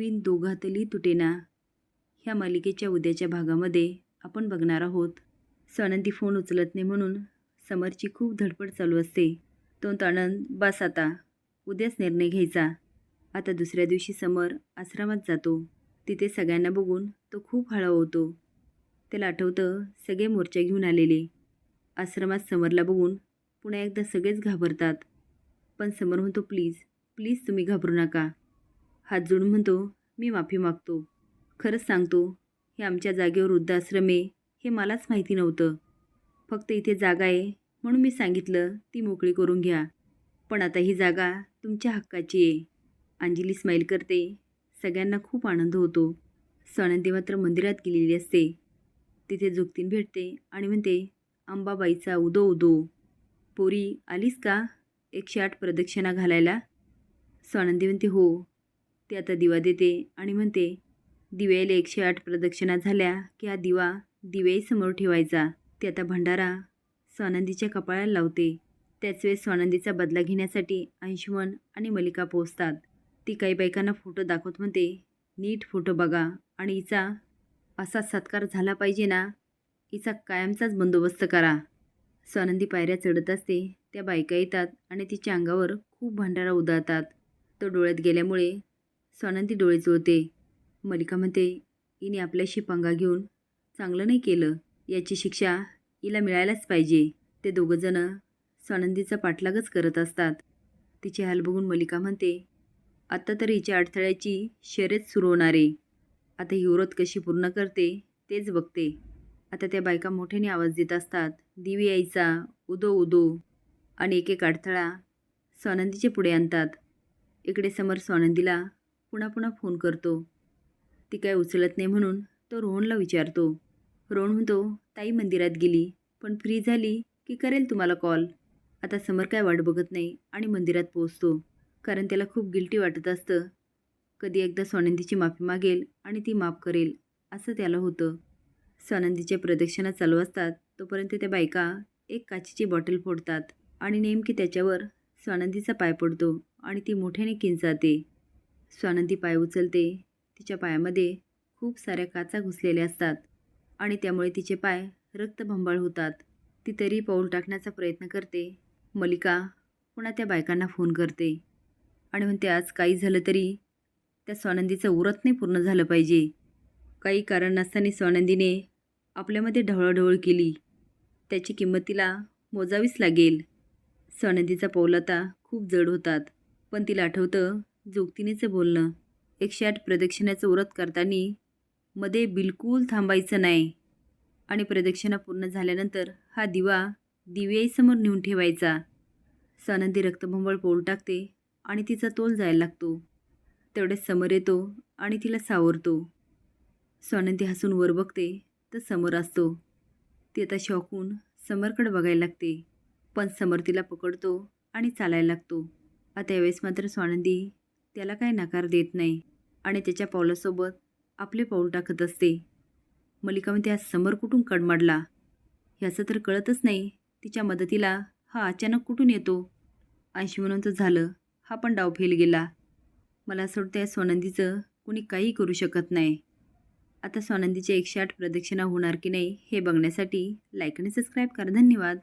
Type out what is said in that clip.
Win दोघातली तुटेना. ह्या मालिकेच्या उद्याच्या भागामध्ये आपण बघणार आहोत. स्वानंदी फोन उचलत नाही म्हणून समरची खूप धडपड चालू असते. तो आनंद बस आता उद्याच निर्णय घ्यायचा. आता दुसऱ्या दिवशी समर आश्रमात जातो. तिथे सगळ्यांना बघून तो खूप हळा होतो. त्याला आठवतं सगळे मोर्चा घेऊन आलेले. आश्रमात समरला बघून पुन्हा एकदा सगळेच घाबरतात. पण समर म्हणतो प्लीज प्लीज तुम्ही घाबरू नका. हात जोडून म्हणतो मी माफी मागतो. खरंच सांगतो हे आमच्या जागेवर वृद्धाश्रम आहे. हे मलाच माहिती नव्हतं. फक्त इथे जागा आहे म्हणून मी सांगितलं ती मोकळी करून घ्या. पण आता ही जागा तुमच्या हक्काची आहे. अंजली स्माईल करते. सगळ्यांना खूप आनंद होतो. सणंदी मात्र मंदिरात गेलेली असते. तिथे जुगतीन भेटते आणि म्हणते अंबाबाईचा उदो उदो. पोरी आलीस का? एकशे आठ प्रदक्षिणा घालायला. सणंदी म्हणते हो. ती आता दिवा देते आणि म्हणते दिव्याला एकशे आठ प्रदक्षिणा झाल्या की हा दिवा दिव्यासमोर ठेवायचा. ती आता भंडारा स्वानंदीच्या कपाळाला लावते. त्याच वेळेस स्वानंदीचा बदला घेण्यासाठी अंशुमन आणि मलिका पोचतात ती काही बायकांना फोटो दाखवत म्हणते नीट फोटो बघा आणि हिचा असा सत्कार झाला पाहिजे ना हिचा कायमचाच बंदोबस्त करा. स्वानंदी पायऱ्या चढत असते त्या बायका येतात आणि तिच्या अंगावर खूप भंडारा उदाळतात तो डोळ्यात गेल्यामुळे स्वानंदी डोळे चोळते मलिका म्हणते हिने आपल्याशी पंगा घेऊन चांगलं नाही केलं. याची शिक्षा हिला मिळायलाच पाहिजे. ते दोघंजणं स्वानंदीचा पाठलागच करत असतात. तिचे हाल बघून मलिका म्हणते आत्ता तर हिच्या अडथळ्याची शर्यत सुरू होणार आहे. आता ही व्रत कशी पूर्ण करते तेच बघते. आता त्या बायका मोठ्याने आवाज देत असतात दिवी यायचा उदो उदो. आणि एक एक अडथळा स्वानंदीचे पुढे आणतात. इकडे समोर स्वानंदीला पुन्हा पुन्हा फोन करतो. ती काय उचलत नाही म्हणून तो रोहनला विचारतो. रोहन म्हणतो ताई मंदिरात गेली पण फ्री झाली की करेल तुम्हाला कॉल आता समर काय वाट बघत नाही आणि मंदिरात पोहोचतो. कारण त्याला खूप गिल्टी वाटत असतं. कधी एकदा स्वानंदीची माफी मागेल आणि ती माफ करेल असं त्याला होतं. स्वानंदीच्या प्रदक्षिणा चालू असतात तोपर्यंत त्या बायका एक काचेची बॉटल फोडतात आणि नेमकी त्याच्यावर स्वानंदीचा पाय पडतो आणि ती मोठ्याने किंचाते स्वानंदी पाय उचलते. तिच्या पायामध्ये खूप साऱ्या काचा घुसलेल्या असतात आणि त्यामुळे तिचे पाय रक्तभंबाळ होतात. ती तरी पाऊल टाकण्याचा प्रयत्न करते. मलिका पुन्हा त्या बायकांना फोन करते आणि म्हणते आज काही झालं तरी त्या स्वानंदीचं उरत नाही पूर्ण झालं पाहिजे. काही कारण नसताना स्वानंदीने आपल्यामध्ये ढवळाढवळ केली. त्याची किंमत तिला मोजावीच लागेल. स्वानंदीचा पाऊल आता खूप जड होतात. पण तिला आठवतं जोगतिनीचं बोलणं एकशे आठ प्रदक्षिणाचं व्रत करताना मध्ये बिलकुल थांबायचं नाही. आणि प्रदक्षिणा पूर्ण झाल्यानंतर हा दिवा दिव्याईसमोर नेऊन ठेवायचा. सानंदी रक्तभंबळ पोळ टाकते आणि तिचा तोल जायला लागतो. तेवढ्यात समोर येतो आणि तिला सावरतो. स्वानंदी हसून वर बघते तर समोर असतो. ती आता शॉकून समरकडे बघायला लागते. पण समर तिला पकडतो आणि चालायला लागतो. आता यावेळेस मात्र स्वानंदी त्याला काय नकार देत नाही आणि त्याच्या पावलासोबत आपले पाऊल टाकत असते. मलिका म्हणते आज समर कुठून कडमडला? ह्याचं तर कळतच नाही. तिच्या मदतीला हा अचानक कुठून येतो? ऐंशी म्हणून तर झालं. हा पण डाव फेल गेला. मला असं वाटतं या सोनंदीचं कुणी काही करू शकत नाही. आता सोनंदीच्या एकशे आठ प्रदक्षिणा होणार की नाही हे बघण्यासाठी लाईक आणि सबस्क्राईब करा. धन्यवाद.